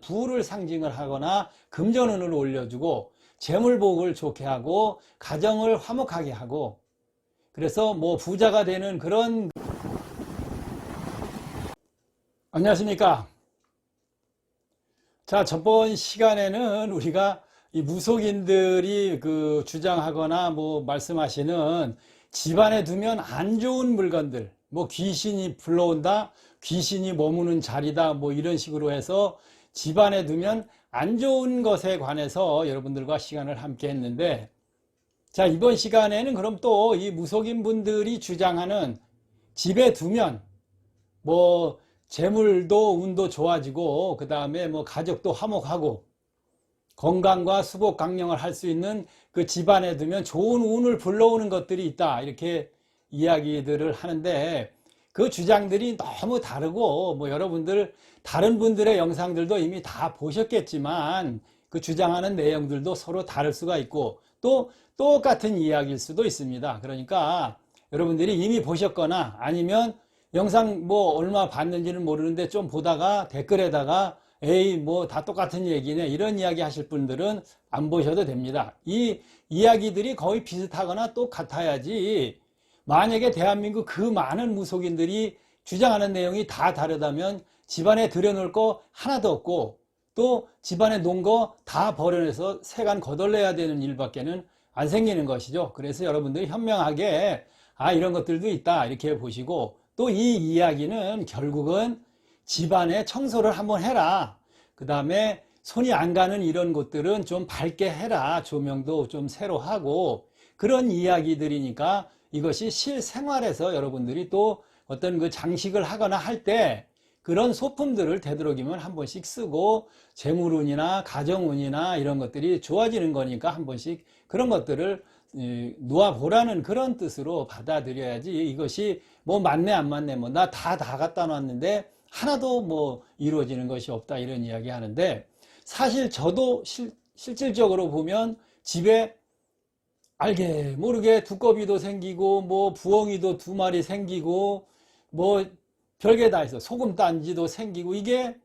부를 상징을 하거나 금전운을 올려주고 재물복을 좋게 하고 가정을 화목하게 하고 그래서 뭐 부자가 되는 그런 안녕하십니까? 자 저번 시간에는 우리가 이 무속인들이 그 주장하거나 뭐 말씀하시는 집안에 두면 안 좋은 물건들 뭐 귀신이 불러온다 귀신이 머무는 자리다 뭐 이런 식으로 해서 집안에 두면 안 좋은 것에 관해서 여러분들과 시간을 함께 했는데 자 이번 시간에는 그럼 또 이 무속인 분들이 주장하는 집에 두면 뭐 재물도 운도 좋아지고 그 다음에 뭐 가족도 화목하고 건강과 수복 강령을 할 수 있는 그 집안에 두면 좋은 운을 불러오는 것들이 있다. 이렇게 이야기들을 하는데 그 주장들이 너무 다르고 뭐 여러분들 다른 분들의 영상들도 이미 다 보셨겠지만 그 주장하는 내용들도 서로 다를 수가 있고 또 똑같은 이야기일 수도 있습니다. 그러니까 여러분들이 이미 보셨거나 아니면 영상 뭐 얼마 봤는지는 모르는데 좀 보다가 댓글에다가 에이 뭐 다 똑같은 얘기네 이런 이야기 하실 분들은 안 보셔도 됩니다. 이 이야기들이 거의 비슷하거나 똑같아야지 만약에 대한민국 그 많은 무속인들이 주장하는 내용이 다 다르다면 집안에 들여놓을 거 하나도 없고 또 집안에 놓은 거 다 버려내서 세간 거덜내야 되는 일밖에는 안 생기는 것이죠. 그래서 여러분들이 현명하게 아 이런 것들도 있다 이렇게 보시고 또 이 이야기는 결국은 집안에 청소를 한번 해라. 그 다음에 손이 안 가는 이런 곳들은 좀 밝게 해라. 조명도 좀 새로 하고 그런 이야기들이니까 이것이 실생활에서 여러분들이 또 어떤 그 장식을 하거나 할 때 그런 소품들을 되도록이면 한 번씩 쓰고 재물운이나 가정운이나 이런 것들이 좋아지는 거니까 한 번씩 그런 것들을 놓아보라는 그런 뜻으로 받아들여야지 이것이 뭐 맞네 안 맞네 뭐 나 다다 갖다 놨는데 하나도 뭐 이루어지는 것이 없다 이런 이야기 하는데 사실 저도 실, 실질적으로 보면 집에 알게. 모르게 두꺼비도 생기고 뭐 부엉이도 두 마리 생기고 뭐 별게 다 있어. 소금 단지도 생기고. 이게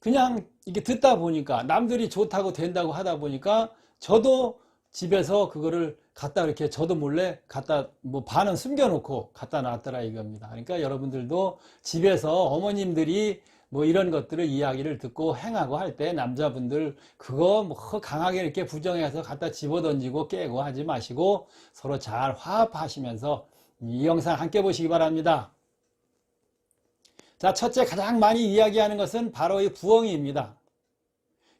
그냥 이게 듣다 보니까 남들이 좋다고 된다고 하다 보니까 저도 집에서 그거를 갖다 이렇게 저도 몰래 갖다 뭐 반은 숨겨놓고 갖다 놨더라 이겁니다. 그러니까 여러분들도 집에서 어머님들이 뭐 이런 것들을 이야기를 듣고 행하고 할 때 남자분들 그거 뭐 강하게 이렇게 부정해서 갖다 집어던지고 깨고 하지 마시고 서로 잘 화합하시면서 이 영상 함께 보시기 바랍니다. 자, 첫째 가장 많이 이야기하는 것은 바로 이 부엉이입니다.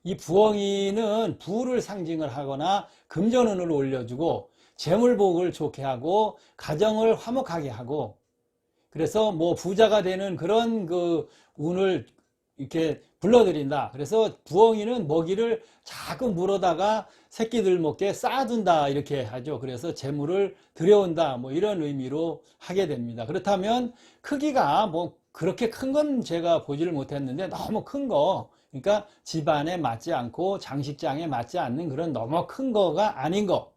이 부엉이는 부를 상징을 하거나 금전운을 올려주고 재물복을 좋게 하고 가정을 화목하게 하고 그래서 뭐 부자가 되는 그런 그 운을 이렇게 불러들인다. 그래서 부엉이는 먹이를 자꾸 물어다가 새끼들 먹게 쌓아둔다 이렇게 하죠. 그래서 재물을 들여온다 뭐 이런 의미로 하게 됩니다. 그렇다면 크기가 뭐 그렇게 큰 건 제가 보지를 못했는데 너무 큰 거, 그러니까 집안에 맞지 않고 장식장에 맞지 않는 그런 너무 큰 거가 아닌 거.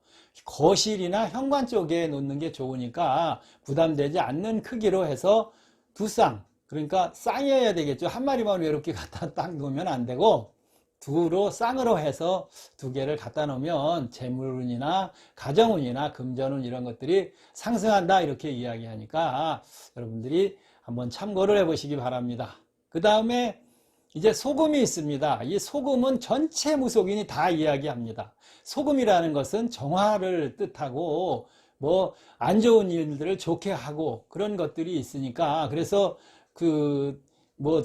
거실이나 현관 쪽에 놓는 게 좋으니까 부담되지 않는 크기로 해서 두 쌍, 그러니까 쌍이어야 되겠죠. 한 마리만 이렇게 갖다 딱 놓으면 안 되고 두로 쌍으로 해서 두 개를 갖다 놓으면 재물운이나 가정운이나 금전운 이런 것들이 상승한다 이렇게 이야기하니까 여러분들이 한번 참고를 해 보시기 바랍니다. 그 다음에 이제 소금이 있습니다. 이 소금은 전체 무속인이 다 이야기합니다. 소금이라는 것은 정화를 뜻하고 뭐 안 좋은 일들을 좋게 하고 그런 것들이 있으니까 그래서 그 뭐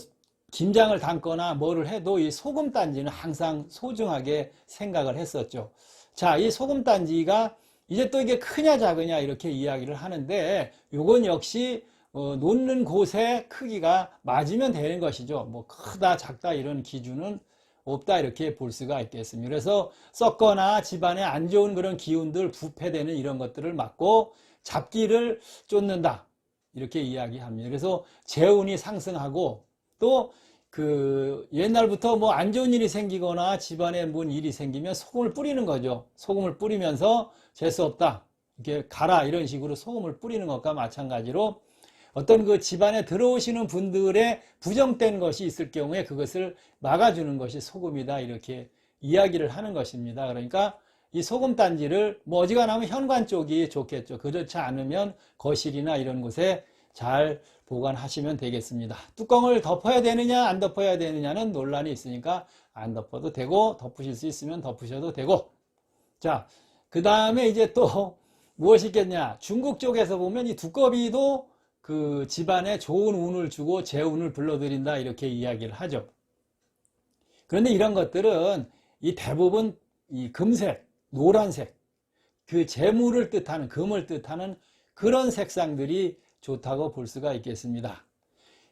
김장을 담거나 뭐를 해도 이 소금 단지는 항상 소중하게 생각을 했었죠. 자, 이 소금 단지가 이제 또 이게 크냐 작으냐 이렇게 이야기를 하는데 이건 역시 어, 놓는 곳의 크기가 맞으면 되는 것이죠. 뭐 크다 작다 이런 기준은 없다 이렇게 볼 수가 있겠습니다. 그래서 썩거나 집안에 안 좋은 그런 기운들 부패되는 이런 것들을 막고 잡기를 쫓는다 이렇게 이야기합니다. 그래서 재운이 상승하고 또 그 옛날부터 뭐 안 좋은 일이 생기거나 집안에 뭔 일이 생기면 소금을 뿌리는 거죠. 소금을 뿌리면서 재수 없다. 이렇게 가라 이런 식으로 소금을 뿌리는 것과 마찬가지로 어떤 그 집안에 들어오시는 분들의 부정된 것이 있을 경우에 그것을 막아주는 것이 소금이다 이렇게 이야기를 하는 것입니다. 그러니까 이 소금 단지를 뭐 어지간하면 현관 쪽이 좋겠죠. 그렇지 않으면 거실이나 이런 곳에 잘 보관하시면 되겠습니다. 뚜껑을 덮어야 되느냐 안 덮어야 되느냐는 논란이 있으니까 안 덮어도 되고 덮으실 수 있으면 덮으셔도 되고 자, 그 다음에 이제 또 무엇이 있겠냐. 중국 쪽에서 보면 이 두꺼비도 그 집안에 좋은 운을 주고 재운을 불러들인다 이렇게 이야기를 하죠. 그런데 이런 것들은 이 대부분 이 금색, 노란색, 그 재물을 뜻하는, 금을 뜻하는 그런 색상들이 좋다고 볼 수가 있겠습니다.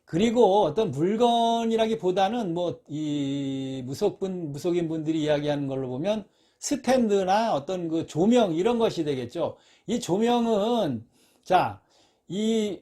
그리고 어떤 물건이라기보다는 뭐 이 무속분, 무속인 분들이 이야기하는 걸로 보면 스탠드나 어떤 그 조명 이런 것이 되겠죠. 이 조명은 자, 이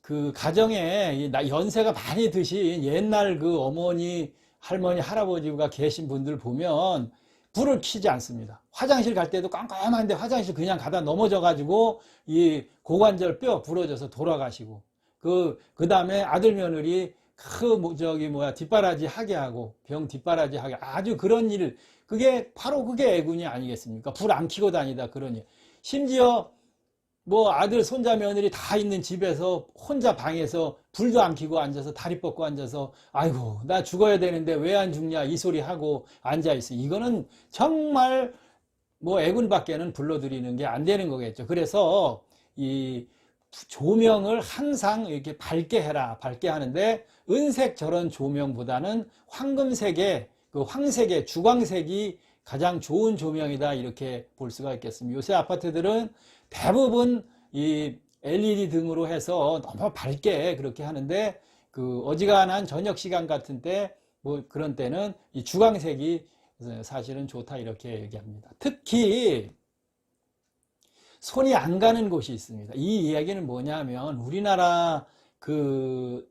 그 가정에 연세가 많이 드신 옛날 그 어머니, 할머니, 할아버지가 계신 분들 보면 불을 켜지 않습니다. 화장실 갈 때도 깜깜한데 화장실 그냥 가다 넘어져 가지고 이 고관절 뼈 부러져서 돌아가시고 그 그다음에 아들 며느리 그뭐 저기 뭐야 뒷바라지 하게 하고 병 뒷바라지 하게 아주 그런 일 그게 바로 그게 애군이 아니겠습니까? 불 안 켜고 다니다 그러니 심지어 뭐 아들 손자 며느리 다 있는 집에서 혼자 방에서 불도 안 켜고 앉아서 다리 뻗고 앉아서 아이고 나 죽어야 되는데 왜 안 죽냐 이 소리 하고 앉아 있어. 이거는 정말 뭐 애군밖에는 불러들이는 게 안 되는 거겠죠. 그래서 이 조명을 항상 이렇게 밝게 해라 밝게 하는데 은색 저런 조명보다는 황금색의 그 황색의 주광색이 가장 좋은 조명이다 이렇게 볼 수가 있겠습니다. 요새 아파트들은 대부분 이 LED 등으로 해서 너무 밝게 그렇게 하는데 그 어지간한 저녁 시간 같은 때 뭐 그런 때는 이 주광색이 사실은 좋다 이렇게 얘기합니다. 특히 손이 안 가는 곳이 있습니다. 이 이야기는 뭐냐면 우리나라 그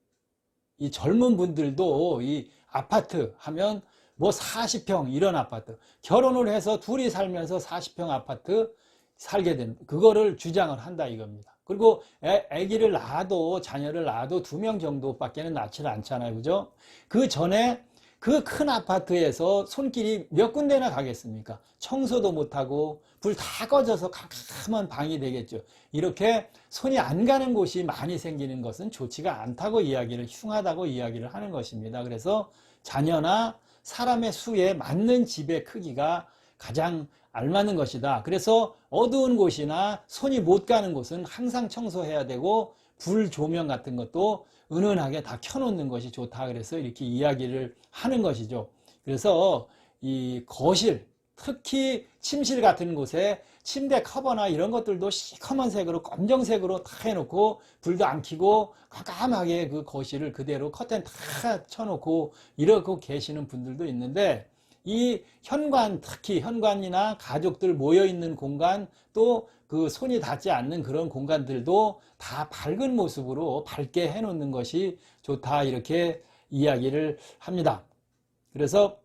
이 젊은 분들도 이 아파트 하면 뭐 40평 이런 아파트 결혼을 해서 둘이 살면서 40평 아파트 살게 된 그거를 주장을 한다 이겁니다. 그리고 애, 아기를 낳아도 자녀를 낳아도 두 명 정도밖에는 낳지를 않잖아요. 그죠? 그 전에 그 큰 아파트에서 손길이 몇 군데나 가겠습니까? 청소도 못하고 불 다 꺼져서 캄캄한 방이 되겠죠. 이렇게 손이 안 가는 곳이 많이 생기는 것은 좋지가 않다고 이야기를 흉하다고 이야기를 하는 것입니다. 그래서 자녀나 사람의 수에 맞는 집의 크기가 가장 알맞는 것이다. 그래서 어두운 곳이나 손이 못 가는 곳은 항상 청소해야 되고 불 조명 같은 것도 은은하게 다 켜놓는 것이 좋다. 그래서 이렇게 이야기를 하는 것이죠. 그래서 이 거실, 특히 침실 같은 곳에 침대 커버나 이런 것들도 시커먼 색으로 검정색으로 다 해놓고 불도 안 켜고 깜깜하게 그 거실을 그대로 커튼 다 쳐놓고 이러고 계시는 분들도 있는데 이 현관 특히 현관이나 가족들 모여 있는 공간 또 그 손이 닿지 않는 그런 공간들도 다 밝은 모습으로 밝게 해놓는 것이 좋다 이렇게 이야기를 합니다. 그래서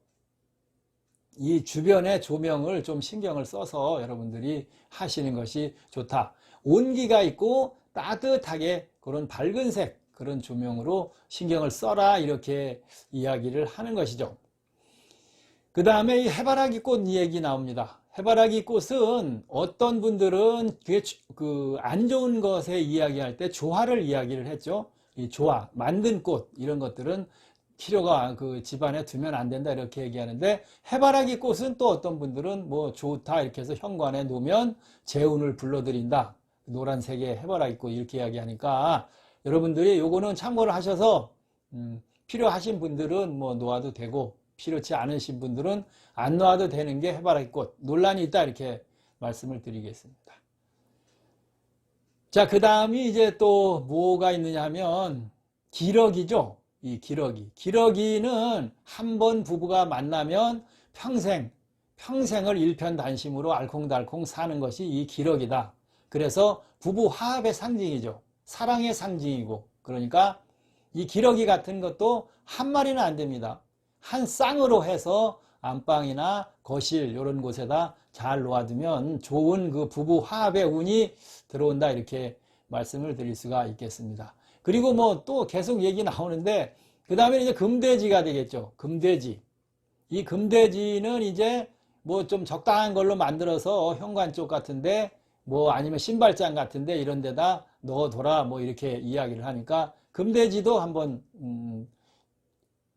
이 주변의 조명을 좀 신경을 써서 여러분들이 하시는 것이 좋다. 온기가 있고 따뜻하게 그런 밝은 색 그런 조명으로 신경을 써라 이렇게 이야기를 하는 것이죠. 그 다음에 이 해바라기 꽃 얘기 나옵니다. 해바라기 꽃은 어떤 분들은 그 안 좋은 것에 이야기할 때 조화를 이야기를 했죠. 이 조화, 만든 꽃 이런 것들은 필요가 그 집안에 두면 안 된다 이렇게 얘기하는데 해바라기 꽃은 또 어떤 분들은 뭐 좋다 이렇게 해서 현관에 놓으면 재운을 불러들인다. 노란색의 해바라기 꽃 이렇게 이야기하니까 여러분들이 요거는 참고를 하셔서 음, 필요하신 분들은 뭐 놓아도 되고 필요치 않으신 분들은 안 놓아도 되는 게 해바라기 꽃 논란이 있다 이렇게 말씀을 드리겠습니다. 자, 그 다음이 이제 또 뭐가 있느냐 하면 기러기죠. 이 기러기. 기러기는 한 번 부부가 만나면 평생, 평생을 일편단심으로 알콩달콩 사는 것이 이 기러기다. 그래서 부부 화합의 상징이죠. 사랑의 상징이고. 그러니까 이 기러기 같은 것도 한 마리는 안 됩니다. 한 쌍으로 해서 안방이나 거실 이런 곳에다 잘 놓아두면 좋은 그 부부 화합의 운이 들어온다 이렇게 말씀을 드릴 수가 있겠습니다. 그리고 뭐 또 계속 얘기 나오는데 그 다음에 이제 금돼지가 되겠죠. 금돼지. 이 금돼지는 이제 뭐 좀 적당한 걸로 만들어서 현관 쪽 같은데 뭐 아니면 신발장 같은데 이런 데다 넣어둬라 뭐 이렇게 이야기를 하니까 금돼지도 한번 음,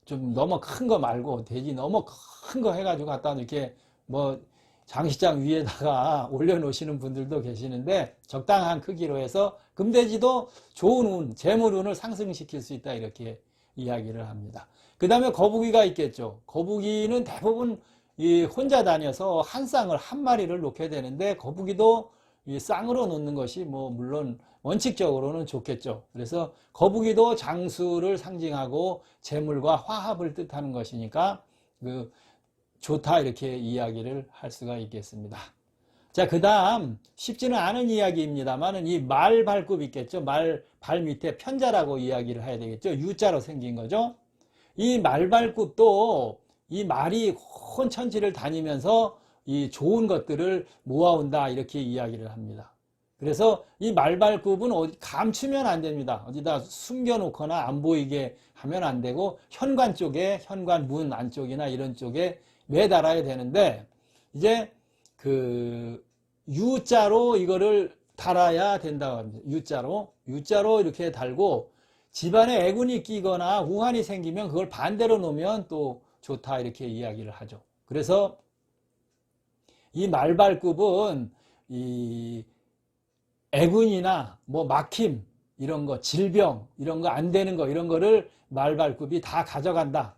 좀 너무 큰 거 말고 돼지 너무 큰 거 해가지고 갖다 이렇게 뭐 장식장 위에다가 올려놓으시는 분들도 계시는데 적당한 크기로 해서 금돼지도 좋은 운, 재물운을 상승시킬 수 있다 이렇게 이야기를 합니다. 그 다음에 거북이가 있겠죠. 거북이는 대부분 이 혼자 다녀서 한 쌍을 한 마리를 놓게 되는데 거북이도 이 쌍으로 놓는 것이 뭐 물론 원칙적으로는 좋겠죠. 그래서 거북이도 장수를 상징하고 재물과 화합을 뜻하는 것이니까 그 좋다 이렇게 이야기를 할 수가 있겠습니다. 자, 그 다음 쉽지는 않은 이야기입니다만은 이 말 발굽 있겠죠. 말 발 밑에 편자라고 이야기를 해야 되겠죠. U자로 생긴 거죠. 이 말 발굽도 이 말이 혼천지를 다니면서 이 좋은 것들을 모아온다 이렇게 이야기를 합니다. 그래서 이 말 발굽은 어디 감추면 안 됩니다. 어디다 숨겨놓거나 안 보이게 하면 안 되고 현관 쪽에 현관 문 안쪽이나 이런 쪽에 매달아야 되는데 이제 그 U자로 이거를 달아야 된다고 합니다. U자로 U자로 이렇게 달고 집안에 애군이 끼거나 우환이 생기면 그걸 반대로 놓으면 또 좋다 이렇게 이야기를 하죠. 그래서 이 말발굽은 이 애군이나 뭐 막힘 이런 거 질병 이런 거 안 되는 거 이런 거를 말발굽이 다 가져간다.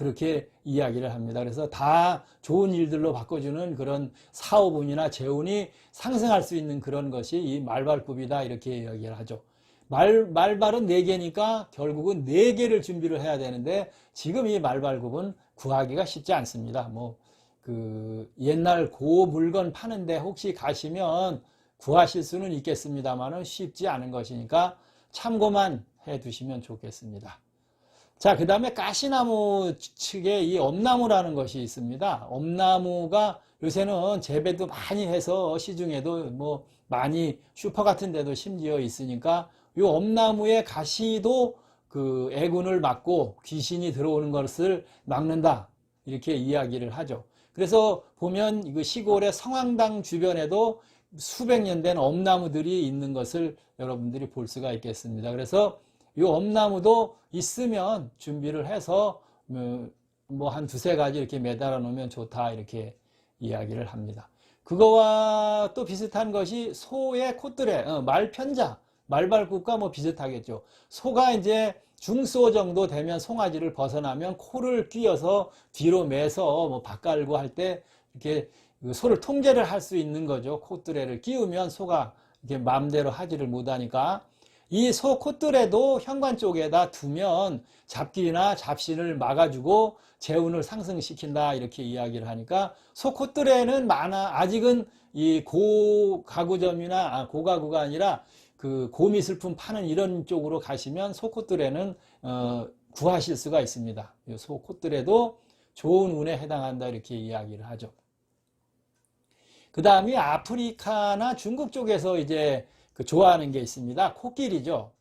그렇게 이야기를 합니다. 그래서 다 좋은 일들로 바꿔주는 그런 사업운이나 재운이 상승할 수 있는 그런 것이 이 말발굽이다 이렇게 이야기를 하죠. 말, 말발은 네개니까 결국은 네개를 준비를 해야 되는데 지금 이 말발굽은 구하기가 쉽지 않습니다. 뭐, 그, 옛날 고 물건 파는데 혹시 가시면 구하실 수는 있겠습니다만은 쉽지 않은 것이니까 참고만 해 두시면 좋겠습니다. 자, 그 다음에 가시나무 측에 이 엄나무라는 것이 있습니다. 엄나무가 요새는 재배도 많이 해서 시중에도 뭐 많이 슈퍼 같은 데도 심지어 있으니까 이 엄나무의 가시도 그 애군을 막고 귀신이 들어오는 것을 막는다. 이렇게 이야기를 하죠. 그래서 보면 이거 시골의 성황당 주변에도 수백 년 된 엄나무들이 있는 것을 여러분들이 볼 수가 있겠습니다. 그래서 이 엄나무도 있으면 준비를 해서 뭐한 두세 가지 이렇게 매달아 놓으면 좋다 이렇게 이야기를 합니다. 그거와 또 비슷한 것이 소의 콧들에 어, 말편자 말발굽과 뭐 비슷하겠죠. 소가 이제 중소 정도 되면 송아지를 벗어나면 코를 끼어서 뒤로 매서 뭐 밭갈고 할 때 이렇게 그 소를 통제를 할 수 있는 거죠. 콧뚜레를 끼우면 소가 이렇게 마음대로 하지를 못하니까 이 소 콧뚜레도 현관 쪽에다 두면 잡기나 잡신을 막아주고 재운을 상승시킨다 이렇게 이야기를 하니까 소 콧뚜레는 많아 아직은 이 고가구점이나 아, 고가구가 아니라 그 고미술품 파는 이런 쪽으로 가시면 소 콧뚜레는 어, 구하실 수가 있습니다. 이소 콧뚜레도 좋은 운에 해당한다 이렇게 이야기를 하죠. 그 다음이 아프리카나 중국 쪽에서 이제 그 좋아하는 게 있습니다. 코끼리죠.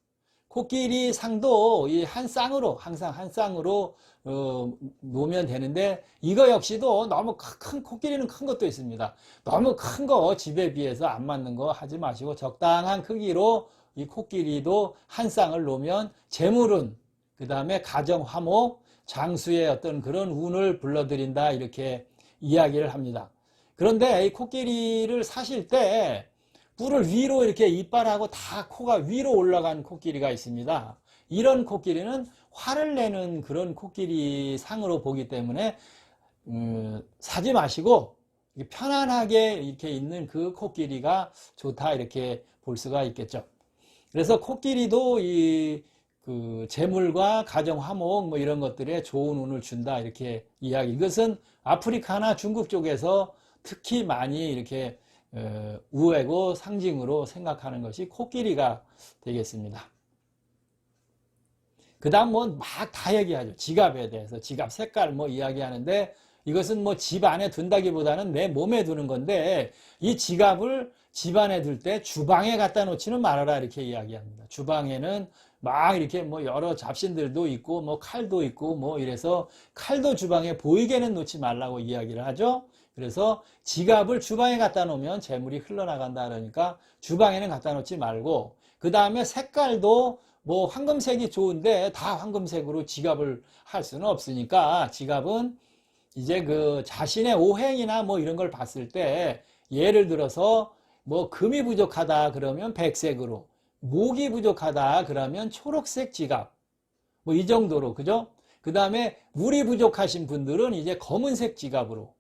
코끼리 상도 이 한 쌍으로 항상 한 쌍으로 어, 놓으면 되는데 이거 역시도 너무 큰 코끼리는 큰 것도 있습니다. 너무 큰 거 집에 비해서 안 맞는 거 하지 마시고 적당한 크기로 이 코끼리도 한 쌍을 놓으면 재물은 그 다음에 가정 화목 장수의 어떤 그런 운을 불러들인다 이렇게 이야기를 합니다. 그런데 이 코끼리를 사실 때 뿔을 위로 이렇게 이빨하고 다 코가 위로 올라간 코끼리가 있습니다. 이런 코끼리는 화를 내는 그런 코끼리 상으로 보기 때문에 음, 사지 마시고 편안하게 이렇게 있는 그 코끼리가 좋다 이렇게 볼 수가 있겠죠. 그래서 코끼리도 이 그 재물과 가정 화목 뭐 이런 것들에 좋은 운을 준다 이렇게 이야기. 이것은 아프리카나 중국 쪽에서 특히 많이 이렇게 어, 우애고 상징으로 생각하는 것이 코끼리가 되겠습니다. 그 다음 뭐 막 다 얘기하죠. 지갑에 대해서. 지갑 색깔 뭐 이야기하는데 이것은 뭐 집 안에 둔다기보다는 내 몸에 두는 건데 이 지갑을 집 안에 둘 때 주방에 갖다 놓지는 말아라 이렇게 이야기합니다. 주방에는 막 이렇게 뭐 여러 잡신들도 있고 뭐 칼도 있고 뭐 이래서 칼도 주방에 보이게는 놓지 말라고 이야기를 하죠. 그래서 지갑을 주방에 갖다 놓으면 재물이 흘러나간다 그러니까 주방에는 갖다 놓지 말고 그 다음에 색깔도 뭐 황금색이 좋은데 다 황금색으로 지갑을 할 수는 없으니까 지갑은 이제 그 자신의 오행이나 뭐 이런 걸 봤을 때 예를 들어서 뭐 금이 부족하다 그러면 백색으로 목이 부족하다 그러면 초록색 지갑 뭐 이 정도로 그죠? 그 다음에 물이 부족하신 분들은 이제 검은색 지갑으로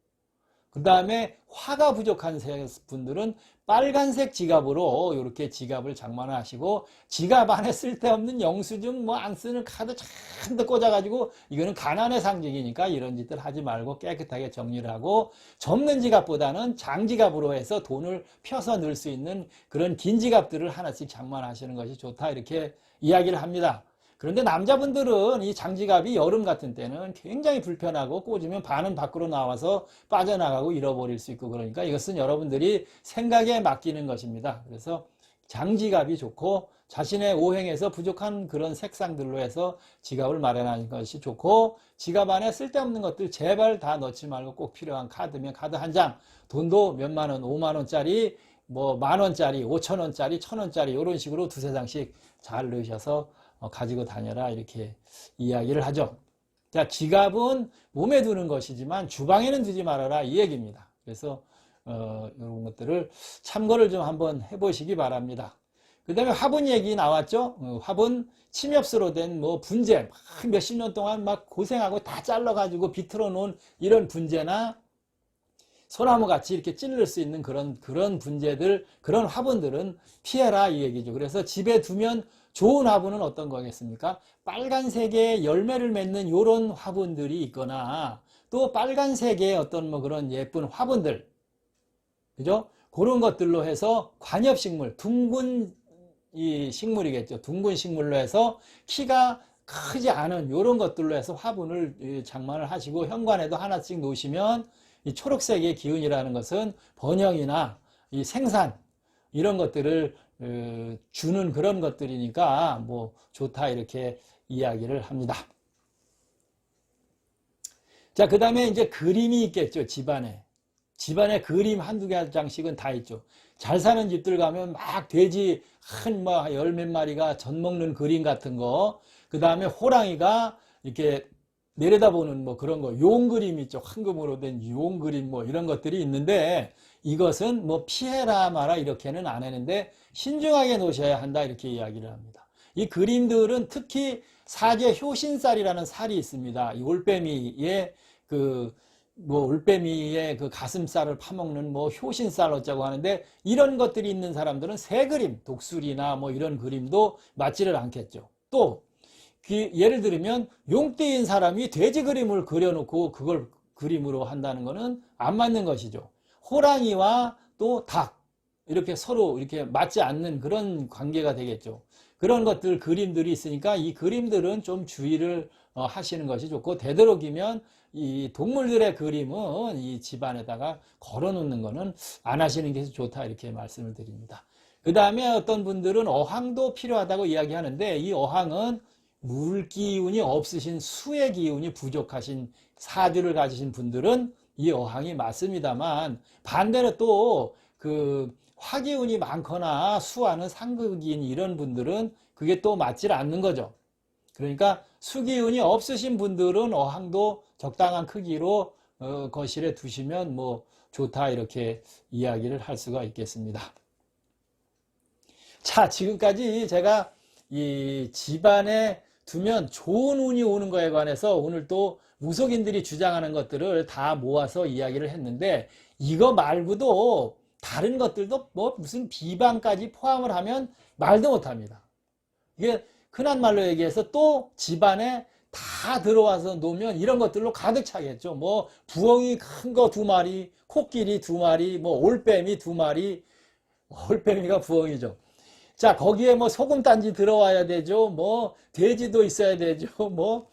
그 다음에 화가 부족한 분들은 빨간색 지갑으로 이렇게 지갑을 장만을 하시고 지갑 안에 쓸데없는 영수증 뭐 안 쓰는 카드 잔뜩 꽂아가지고 이거는 가난의 상징이니까 이런 짓들 하지 말고 깨끗하게 정리를 하고 접는 지갑보다는 장지갑으로 해서 돈을 펴서 넣을 수 있는 그런 긴 지갑들을 하나씩 장만하시는 것이 좋다 이렇게 이야기를 합니다. 그런데 남자분들은 이 장지갑이 여름 같은 때는 굉장히 불편하고 꽂으면 반은 밖으로 나와서 빠져나가고 잃어버릴 수 있고 그러니까 이것은 여러분들이 생각에 맡기는 것입니다. 그래서 장지갑이 좋고 자신의 오행에서 부족한 그런 색상들로 해서 지갑을 마련하는 것이 좋고 지갑 안에 쓸데없는 것들 제발 다 넣지 말고 꼭 필요한 카드면 카드 한 장, 돈도 몇만 원, 오만 원짜리, 뭐 만 원짜리, 오천 원짜리, 천 원짜리 이런 식으로 두세 장씩 잘 넣으셔서 어, 가지고 다녀라 이렇게 이야기를 하죠. 자, 지갑은 몸에 두는 것이지만 주방에는 두지 말아라 이 얘기입니다. 그래서 어, 이런 것들을 참고를 좀 한번 해보시기 바랍니다. 그 다음에 화분 얘기 나왔죠? 어, 화분 침엽수로 된 뭐 분재 몇십 년 동안 막 고생하고 다 잘라가지고 비틀어 놓은 이런 분재나 소나무 같이 이렇게 찔릴 수 있는 그런 그런 분재들 그런 화분들은 피해라 이 얘기죠. 그래서 집에 두면 좋은 화분은 어떤 거겠습니까? 빨간색의 열매를 맺는 이런 화분들이 있거나 또 빨간색의 어떤 뭐 그런 예쁜 화분들 그죠? 그런 것들로 해서 관엽식물 둥근 이 식물이겠죠. 둥근 식물로 해서 키가 크지 않은 이런 것들로 해서 화분을 장만을 하시고 현관에도 하나씩 놓으시면 이 초록색의 기운이라는 것은 번영이나 이 생산 이런 것들을 어, 주는 그런 것들이니까 뭐 좋다 이렇게 이야기를 합니다. 자, 그 다음에 이제 그림이 있겠죠, 집안에. 집안에 그림 한두 개 장씩은 다 있죠. 잘 사는 집들 가면 막 돼지 한뭐열몇 마리가 젖 먹는 그림 같은 거, 그 다음에 호랑이가 이렇게 내려다보는 뭐 그런 거, 용 그림 있죠. 황금으로 된 용 그림 뭐 이런 것들이 있는데 이것은 뭐 피해라 마라 이렇게는 안 하는데 신중하게 놓으셔야 한다 이렇게 이야기를 합니다. 이 그림들은 특히 사제 효신살이라는 살이 있습니다. 이 올빼미의 그 뭐 올빼미의 그 가슴살을 파먹는 뭐 효신살 어쩌고 하는데 이런 것들이 있는 사람들은 새 그림, 독수리나 뭐 이런 그림도 맞지를 않겠죠. 또 예를 들면 용띠인 사람이 돼지 그림을 그려놓고 그걸 그림으로 한다는 것은 안 맞는 것이죠. 호랑이와 또 닭, 이렇게 서로 이렇게 맞지 않는 그런 관계가 되겠죠. 그런 것들 그림들이 있으니까 이 그림들은 좀 주의를 어, 하시는 것이 좋고 되도록이면 이 동물들의 그림은 이 집안에다가 걸어 놓는 거는 안 하시는 게 좋다 이렇게 말씀을 드립니다. 그 다음에 어떤 분들은 어항도 필요하다고 이야기하는데 이 어항은 물 기운이 없으신 수의 기운이 부족하신 사주를 가지신 분들은 이 어항이 맞습니다만 반대로 또 그 화기운이 많거나 수하는 상극인 이런 분들은 그게 또 맞질 않는 거죠. 그러니까 수기운이 없으신 분들은 어항도 적당한 크기로 어, 거실에 두시면 뭐 좋다 이렇게 이야기를 할 수가 있겠습니다. 자, 지금까지 제가 이 집안에 두면 좋은 운이 오는 거에 관해서 오늘 또 무속인들이 주장하는 것들을 다 모아서 이야기를 했는데 이거 말고도 다른 것들도 뭐 무슨 비방까지 포함을 하면 말도 못합니다. 이게 흔한 말로 얘기해서 또 집안에 다 들어와서 놓으면 이런 것들로 가득 차겠죠. 뭐 부엉이 큰 거 두 마리, 코끼리 두 마리, 뭐 올빼미 두 마리, 올빼미가 부엉이죠. 자, 거기에 뭐 소금 단지 들어와야 되죠. 뭐 돼지도 있어야 되죠. 뭐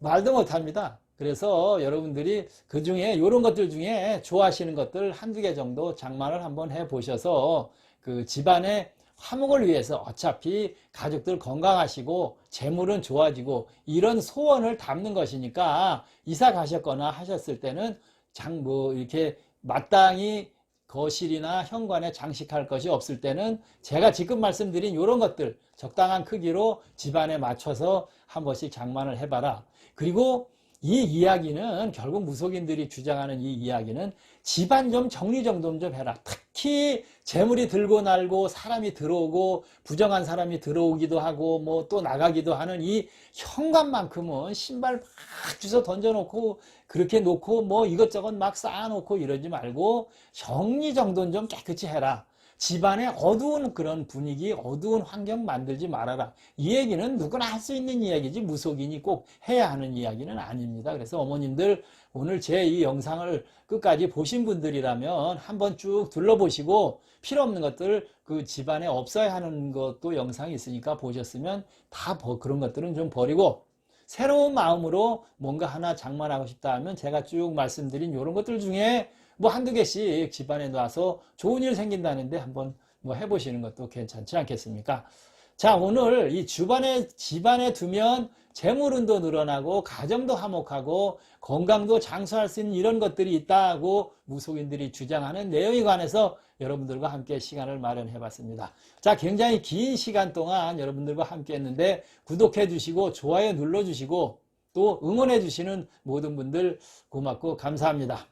말도 못 합니다. 그래서 여러분들이 그 중에 이런 것들 중에 좋아하시는 것들 한두 개 정도 장만을 한번 해 보셔서 그 집안의 화목을 위해서 어차피 가족들 건강하시고 재물은 좋아지고 이런 소원을 담는 것이니까 이사 가셨거나 하셨을 때는 장 뭐 이렇게 마땅히 거실이나 현관에 장식할 것이 없을 때는 제가 지금 말씀드린 이런 것들 적당한 크기로 집안에 맞춰서 한 번씩 장만을 해봐라. 그리고 이 이야기는 결국 무속인들이 주장하는 이 이야기는 집안 좀 정리정돈 좀 해라. 특히 재물이 들고 날고 사람이 들어오고 부정한 사람이 들어오기도 하고 뭐 또 나가기도 하는 이 현관만큼은 신발 막 주워 던져놓고 그렇게 놓고 뭐 이것저것 막 쌓아놓고 이러지 말고 정리정돈 좀 깨끗이 해라. 집안에 어두운 그런 분위기, 어두운 환경 만들지 말아라. 이 얘기는 누구나 할 수 있는 이야기지 무속인이 꼭 해야 하는 이야기는 아닙니다. 그래서 어머님들 오늘 제 이 영상을 끝까지 보신 분들이라면 한번 쭉 둘러보시고 필요 없는 것들 그 집안에 없어야 하는 것도 영상이 있으니까 보셨으면 다 버- 그런 것들은 좀 버리고 새로운 마음으로 뭔가 하나 장만하고 싶다 하면 제가 쭉 말씀드린 이런 것들 중에 뭐 한두 개씩 집안에 놔서 좋은 일 생긴다는데 한번 뭐 해보시는 것도 괜찮지 않겠습니까? 자, 오늘 이 주반에, 집안에 두면 재물운도 늘어나고 가정도 화목하고 건강도 장수할 수 있는 이런 것들이 있다고 무속인들이 주장하는 내용에 관해서 여러분들과 함께 시간을 마련해 봤습니다. 자, 굉장히 긴 시간 동안 여러분들과 함께 했는데 구독해 주시고 좋아요 눌러 주시고 또 응원해 주시는 모든 분들 고맙고 감사합니다.